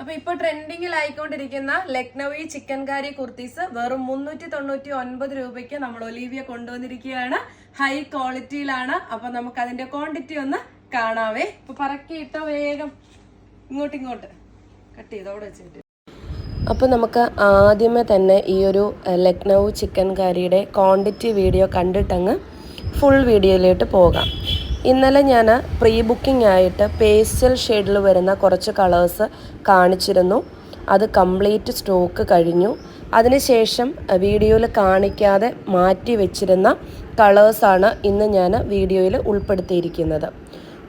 അപ്പൊ ഇപ്പൊ ട്രെൻഡിങ്ങിലായിക്കൊണ്ടിരിക്കുന്ന ലക്നൌയി ചിക്കൻ കാരി കുർത്തീസ് വെറും മുന്നൂറ്റി തൊണ്ണൂറ്റി ഒൻപത് രൂപയ്ക്ക് നമ്മൾ ഒലീവിയ കൊണ്ടുവന്നിരിക്കുകയാണ്. ഹൈ ക്വാളിറ്റിയിലാണ്. അപ്പൊ നമുക്ക് അതിന്റെ ക്വാണ്ടിറ്റി ഒന്ന് കാണാവേ. ഇപ്പൊ പറക്കിയിട്ടോ വേഗം. ഇങ്ങോട്ട് ഇങ്ങോട്ട്. കട്ട് ചെയ്ത് അവിടെ വെച്ചിട്ട്. അപ്പോൾ നമുക്ക് ആദ്യമേ തന്നെ ഈ ഒരു ലക്നൌ ചിക്കൻ കറിയുടെ ക്വാണ്ടിറ്റി വീഡിയോ കണ്ടിട്ടങ്ങ് ഫുൾ വീഡിയോയിലോട്ട് പോകാം. ഇന്നലെ ഞാൻ പ്രീ ബുക്കിംഗ് ആയിട്ട് പേസ്റ്റൽ ഷെയ്ഡിൽ വരുന്ന കുറച്ച് കളേഴ്സ് കാണിച്ചിരുന്നു. അത് കംപ്ലീറ്റ് സ്റ്റോക്ക് കഴിഞ്ഞു. അതിനുശേഷം വീഡിയോയിൽ കാണിക്കാതെ മാറ്റി വെച്ചിരുന്ന കളേഴ്സാണ് ഇന്ന് ഞാൻ വീഡിയോയിൽ ഉൾപ്പെടുത്തിയിരിക്കുന്നത്.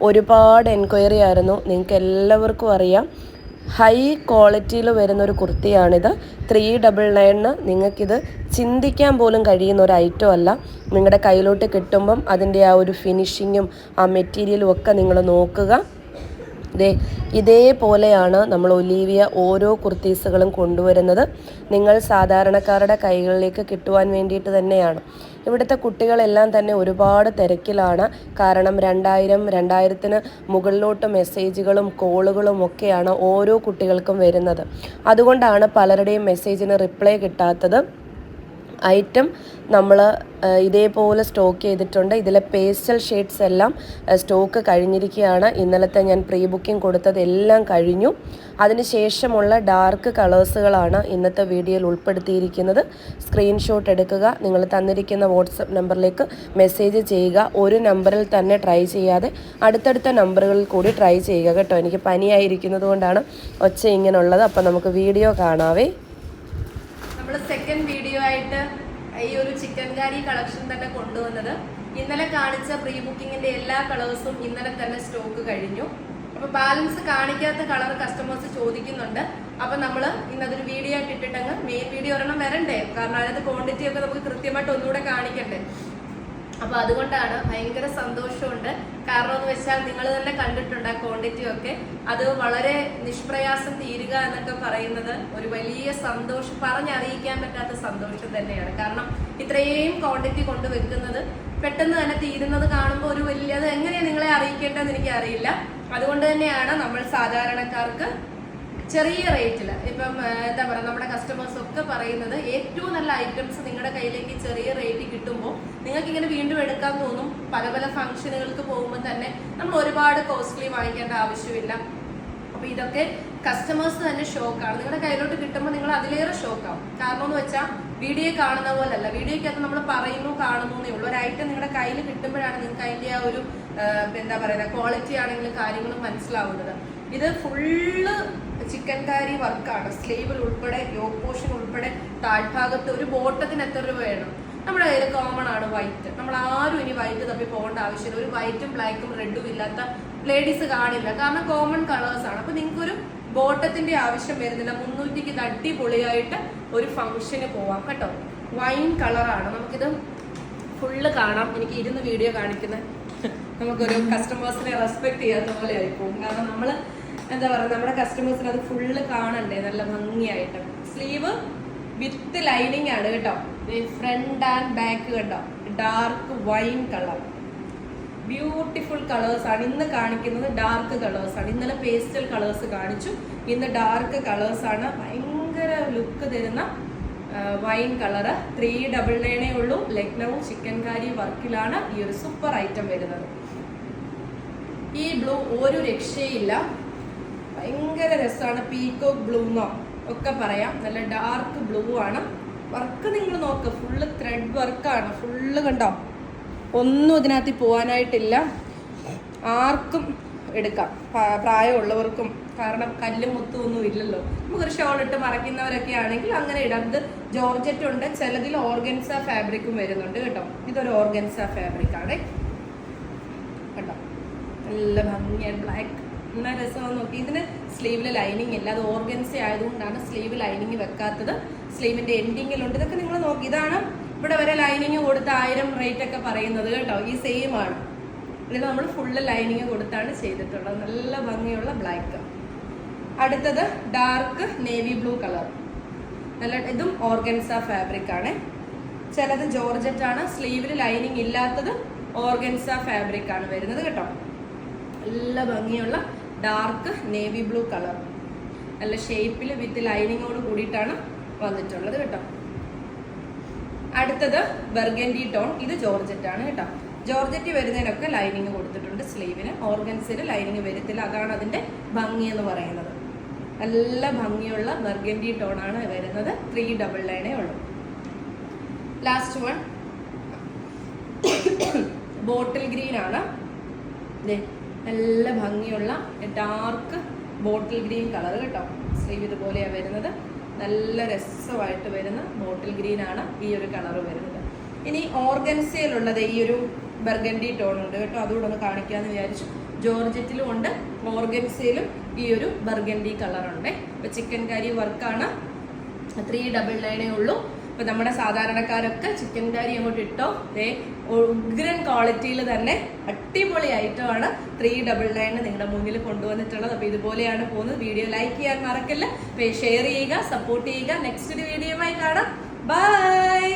ഒരുപാട് എൻക്വയറി ആയിരുന്നു. നിങ്ങൾക്ക് എല്ലാവർക്കും അറിയാം. ഹൈ ക്വാളിറ്റിയിൽ വരുന്ന ഒരു കുർത്തിയാണിത് ത്രീ ഡബിൾ നയണ് നിങ്ങൾക്കിത് ചിന്തിക്കാൻ പോലും കഴിയുന്ന ഒരു ഐറ്റം അല്ല. നിങ്ങളുടെ കയ്യിലോട്ട് കിട്ടുമ്പം അതിന്റെ ആ ഒരു ഫിനിഷിങ്ങും ആ മെറ്റീരിയലും ഒക്കെ നിങ്ങൾ നോക്കുക. ദേ ഇതേപോലെയാണ് നമ്മൾ ഒലീവിയ ഓരോ കുർത്തീസുകളും കൊണ്ടുവരുന്നത്. നിങ്ങൾ സാധാരണക്കാരുടെ കൈകളിലേക്ക് കിട്ടുവാൻ വേണ്ടിയിട്ട് തന്നെയാണ്. ഇവിടുത്തെ കുട്ടികളെല്ലാം തന്നെ ഒരുപാട് തിരക്കിലാണ്. കാരണം രണ്ടായിരം രണ്ടായിരത്തിന് മുകളിലോട്ട് മെസ്സേജുകളും കോളുകളും ഒക്കെയാണ് ഓരോ കുട്ടികൾക്കും വരുന്നത്. അതുകൊണ്ടാണ് പലരുടെയും മെസ്സേജിന് റിപ്ലൈ കിട്ടാത്തത്. ഐറ്റം നമ്മൾ ഇതേപോലെ സ്റ്റോക്ക് ചെയ്തിട്ടുണ്ട്. ഇതിലെ പേസ്റ്റൽ ഷെയ്ഡ്സ് എല്ലാം സ്റ്റോക്ക് കഴിഞ്ഞിരിക്കുകയാണ്. ഇന്നലത്തെ ഞാൻ പ്രീ ബുക്കിംഗ് കൊടുത്തതെല്ലാം കഴിഞ്ഞു. അതിനുശേഷമുള്ള ഡാർക്ക് കളേഴ്സുകളാണ് ഇന്നത്തെ വീഡിയോയിൽ ഉൾപ്പെടുത്തിയിരിക്കുന്നത്. സ്ക്രീൻഷോട്ട് എടുക്കുക. നിങ്ങൾ തന്നിരിക്കുന്ന വാട്സപ്പ് നമ്പറിലേക്ക് മെസ്സേജ് ചെയ്യുക. ഒരു നമ്പറിൽ തന്നെ ട്രൈ ചെയ്യാതെ അടുത്തടുത്ത നമ്പറുകളിൽ കൂടി ട്രൈ ചെയ്യുക കേട്ടോ. എനിക്ക് പനിയായിരിക്കുന്നത് കൊണ്ടാണ് ഒച്ച ഇങ്ങനെയുള്ളത്. അപ്പോൾ നമുക്ക് വീഡിയോ കാണാവേ. നമ്മൾ സെക്കൻഡ് ഈ ഒരു ചിക്കൻ കാരി കളക്ഷൻ തന്നെ കൊണ്ടുവന്നത്. ഇന്നലെ കാണിച്ച പ്രീ ബുക്കിങ്ങിന്റെ എല്ലാ കളേഴ്സും ഇന്നലെ തന്നെ സ്റ്റോക്ക് കഴിഞ്ഞു. അപ്പൊ ബാലൻസ് കാണിക്കാത്ത കളർ കസ്റ്റമേഴ്സ് ചോദിക്കുന്നുണ്ട്. അപ്പൊ നമ്മൾ ഇന്നതൊരു വീഡിയോ ആയിട്ട് ഇട്ടിട്ടങ്ങ് മെയിൻ വീഡിയോ ഒരെണ്ണം വരണ്ടേ? കാരണം അതിനകത്ത് ക്വാണ്ടിറ്റി ഒക്കെ നമുക്ക് കൃത്യമായിട്ട് ഒന്നുകൂടെ കാണിക്കണ്ടേ? അപ്പൊ അതുകൊണ്ടാണ് ഭയങ്കര സന്തോഷമുണ്ട്. കാരണം എന്ന് വെച്ചാൽ നിങ്ങൾ തന്നെ കണ്ടിട്ടുണ്ട് ആ ക്വാണ്ടിറ്റി ഒക്കെ. അത് വളരെ നിഷ്പ്രയാസം തീരുക എന്നൊക്കെ പറയുന്നത് ഒരു വലിയ സന്തോഷം പറഞ്ഞറിയിക്കാൻ പറ്റാത്ത സന്തോഷം തന്നെയാണ്. കാരണം ഇത്രയും ക്വാണ്ടിറ്റി കൊണ്ട് വെക്കുന്നത് പെട്ടെന്ന് തന്നെ തീരുന്നത് കാണുമ്പോൾ ഒരു വലിയ അത് എങ്ങനെയാണ് നിങ്ങളെ അറിയിക്കേണ്ടതെന്ന് എനിക്ക് അറിയില്ല അതുകൊണ്ട് തന്നെയാണ് നമ്മൾ സാധാരണക്കാർക്ക് ചെറിയ റേറ്റിൽ ഇപ്പം എന്താ പറയുക നമ്മുടെ കസ്റ്റമേഴ്സ് ഒക്കെ പറയുന്നത് ഏറ്റവും നല്ല ഐറ്റംസ് നിങ്ങളുടെ കയ്യിലേക്ക് ചെറിയ റേറ്റ് കിട്ടുമ്പോൾ നിങ്ങൾക്ക് ഇങ്ങനെ വീണ്ടും എടുക്കാൻ തോന്നും. പല പല ഫംഗ്ഷനുകൾക്ക് പോകുമ്പോൾ തന്നെ നമ്മൾ ഒരുപാട് കോസ്റ്റ്ലി വാങ്ങിക്കേണ്ട ആവശ്യമില്ല. അപ്പോൾ ഇതൊക്കെ കസ്റ്റമേഴ്സ് തന്നെ ഷോക്കാണ് നിങ്ങളുടെ കയ്യിലോട്ട് കിട്ടുമ്പോൾ നിങ്ങൾ അതിലേറെ ഷോക്കാവും കാരണം എന്ന് വെച്ചാൽ വീഡിയോ കാണുന്ന പോലല്ല. വീഡിയോയ്ക്കകത്ത് നമ്മൾ പറയുന്നു കാണുന്നു എന്നേ ഉള്ളൂ. ഒരു ഐറ്റം നിങ്ങളുടെ കയ്യിൽ കിട്ടുമ്പോഴാണ് നിങ്ങൾക്ക് അതിന്റെ ആ ഒരു എന്താ പറയുക ക്വാളിറ്റി ആണെങ്കിലും കാര്യങ്ങളും മനസ്സിലാവുന്നത്. ഇത് ഫുള്ള് ചിക്കൻ കാരി വർക്കാണ്. സ്ലീവിൽ ഉൾപ്പെടെ യോഗ് പോർഷൻ ഉൾപ്പെടെ താഴ്ഭാഗത്ത് ഒരു ബോട്ടത്തിന് എത്ര രൂപ വേണം? നമ്മുടെ കയ്യിൽ കോമൺ ആണ് വൈറ്റ് നമ്മൾ ആരും ഇനി വൈറ്റ് തപ്പി പോകേണ്ട ആവശ്യമില്ല. ഒരു വൈറ്റും ബ്ലാക്കും റെഡും ഇല്ലാത്ത ലേഡീസ് കാണില്ല. കാരണം കോമൺ കളേഴ്സ് ആണ്. അപ്പൊ നിങ്ങൾക്ക് ഒരു ബോട്ടത്തിന്റെ ആവശ്യം വരുന്നില്ല. മുന്നൂറ്റിക്ക് ഇത് അടിപൊളിയായിട്ട് ഒരു ഫംഗ്ഷന് പോവാം കേട്ടോ. വൈൻ കളറാണ് നമുക്കിത് ഫുള്ള് കാണാം. എനിക്ക് ഇരുന്ന് വീഡിയോ കാണിക്കുന്ന നമുക്കൊരു കസ്റ്റമേഴ്സിനെ റെസ്പെക്ട് ചെയ്യാത്ത പോലെ ആയിപ്പോകും കാരണം നമ്മൾ എന്താ പറയുക നമ്മുടെ കസ്റ്റമേഴ്സിന് അത് ഫുള്ള് കാണണ്ടേ? നല്ല ഭംഗിയായിട്ട്. സ്ലീവ് വിത്ത് ലൈനിങ് ആണ് കേട്ടോ. ഫ്രണ്ട് ആൻഡ് ബാക്ക് കേട്ടോ dark wine colour beautiful colours ആണ്. ഇന്ന് കാണിക്കുന്നത് ഡാർക്ക് കളേഴ്സ് ആണ്. ഇന്നലെ പേസ്റ്റൽ കളേഴ്സ് കാണിച്ചു. ഇന്ന് ഡാർക്ക് കളേഴ്സ് ആണ്. ഭയങ്കര ലുക്ക് തരുന്ന വൈൻ കളറ് ത്രീ ഡബിൾ നയനേ ഉള്ളൂ. ലക്നൗ ചിക്കൻ കാരി വർക്കിലാണ് ഈ ഒരു സൂപ്പർ ഐറ്റം വരുന്നത്. ഈ ബ്ലൂ ഒരു രക്ഷയില്ല. ഭയങ്കര രസമാണ്. പീക്കോക്ക് ബ്ലൂ എന്നോ ഒക്കെ പറയാം. നല്ല ഡാർക്ക് ബ്ലൂ ആണ്. വർക്ക് നിങ്ങൾ നോക്ക്. ഫുള്ള് ത്രെഡ് വർക്കാണ് ഫുള്ള് കണ്ടോ? ഒന്നും ഇതിനകത്ത് പോകാനായിട്ടില്ല ആർക്കും എടുക്കാം. പ്രായമുള്ളവർക്കും. കാരണം കല്ലും മുത്തും ഒന്നും ഇല്ലല്ലോ. നമുക്കൊരു ഷോൾ ഇട്ട് മറയ്ക്കുന്നവരൊക്കെ ആണെങ്കിൽ അങ്ങനെ ഇടാം. ഇത് ജോർജറ്റ് ഉണ്ട്. ചിലതിൽ ഓർഗൻസ ഫാബ്രിക്കും വരുന്നുണ്ട് കേട്ടോ. ഇതൊരു ഓർഗൻസ ഫാബ്രിക് ആണ്. കേട്ടോ നല്ല ഭംഗിയാണ് ബ്ലാക്ക് എന്നാ രസമാണ് നോക്കി. ഇതിന് സ്ലീവിൽ ലൈനിങ് ഇല്ല. അത് ഓർഗൻസ ആയതുകൊണ്ടാണ് സ്ലീവ് ലൈനിങ് വെക്കാത്തത്. സ്ലീവിന്റെ എൻഡിങ്ങിലുണ്ട് ഇതൊക്കെ നിങ്ങൾ നോക്കി. ഇതാണ് ഇവിടെ വരെ ലൈനിങ് കൊടുത്ത് ആയിരം റേറ്റ് ഒക്കെ പറയുന്നത് കേട്ടോ. ഈ സെയിം ആണ്. ഇതിൽ നമ്മൾ ഫുള്ള് ലൈനിങ് കൊടുത്താണ് ചെയ്തിട്ടുള്ളത്. നല്ല ഭംഗിയുള്ള ബ്ലാക്ക് അടുത്തത് ഡാർക്ക് നേവി ബ്ലൂ കളർ നല്ല ഇതും ഓർഗൻസ ഫാബ്രിക് ആണ്. ചിലത് ജോർജറ്റ് ആണ്. സ്ലീവിൽ ലൈനിങ് ഇല്ലാത്തത് ഓർഗൻസ ഫാബ്രിക് ആണ് വരുന്നത് കേട്ടോ. നല്ല ഭംഗിയുള്ള ഡാർക്ക് നേവി ബ്ലൂ കളർ. നല്ല ഷേപ്പിൽ വിത്ത് ലൈനിങ്ങോട് കൂടിയിട്ടാണ് വന്നിട്ടുള്ളത് കേട്ടോ. അടുത്തത് ബർഗൻഡി ടോൺ. ഇത് ജോർജറ്റ് ആണ് കേട്ടോ. ജോർജറ്റ് വരുന്നതിനൊക്കെ ലൈനിങ് കൊടുത്തിട്ടുണ്ട് സ്ലീവിന്. ഓർഗൻസിന് ലൈനിങ് വരത്തില്ല. അതാണ് അതിന്റെ ഭംഗി എന്ന് പറയുന്നത്. നല്ല ഭംഗിയുള്ള ബർഗൻഡി ടോൺ ആണ് വരുന്നത്. ത്രീ ഡബിൾ ലൈനേ ഉള്ളൂ. Last one. ബോട്ടിൽ ഗ്രീൻ ആണ് നല്ല ഭംഗിയുള്ള ഡാർക്ക് ബോട്ടിൽ ഗ്രീൻ കളർ കേട്ടോ. സ്ലീവ് ഇതുപോലെയാണ് വരുന്നത്. നല്ല രസമായിട്ട് വരുന്ന ബോട്ടിൽ ഗ്രീൻ ആണ് ഈ ഒരു കളർ വരുന്നത്. ഇനി ഓർഗൻസയിലുള്ളത് ഈ ഒരു ബർഗൻഡി ടോൺ ഉണ്ട് കേട്ടോ. അതുകൂടെ ഒന്ന് കാണിക്കാമെന്ന് വിചാരിച്ചു. ജോർജറ്റിലും ഉണ്ട്. ഓർഗൻസയിലും ഈ ഒരു ബർഗൻഡി കളർ ഉണ്ട്. ഇപ്പൊ ചിക്കൻ കറി വർക്കാണ് ത്രീ ഡബിൾ നയനേ ഉള്ളൂ. ഇപ്പൊ നമ്മുടെ സാധാരണക്കാരൊക്കെ ചിക്കൻ കറി അങ്ങോട്ട് ഇട്ടോ? ദേ ഉഗ്രൻ ക്വാളിറ്റിയിൽ തന്നെ അടിപൊളി ഐറ്റം ആണ് ത്രീ ഡബിൾ നയൻ നിങ്ങളുടെ മുന്നിൽ കൊണ്ടുവന്നിട്ടുള്ളത്. അപ്പോൾ ഇതുപോലെയാണ് പോകുന്നത്. വീഡിയോ ലൈക്ക് ചെയ്യാൻ മറക്കില്ല? ഷെയർ ചെയ്യുക സപ്പോർട്ട് ചെയ്യുക. നെക്സ്റ്റ് ഒരു വീഡിയോയുമായി കാണാം. ബൈ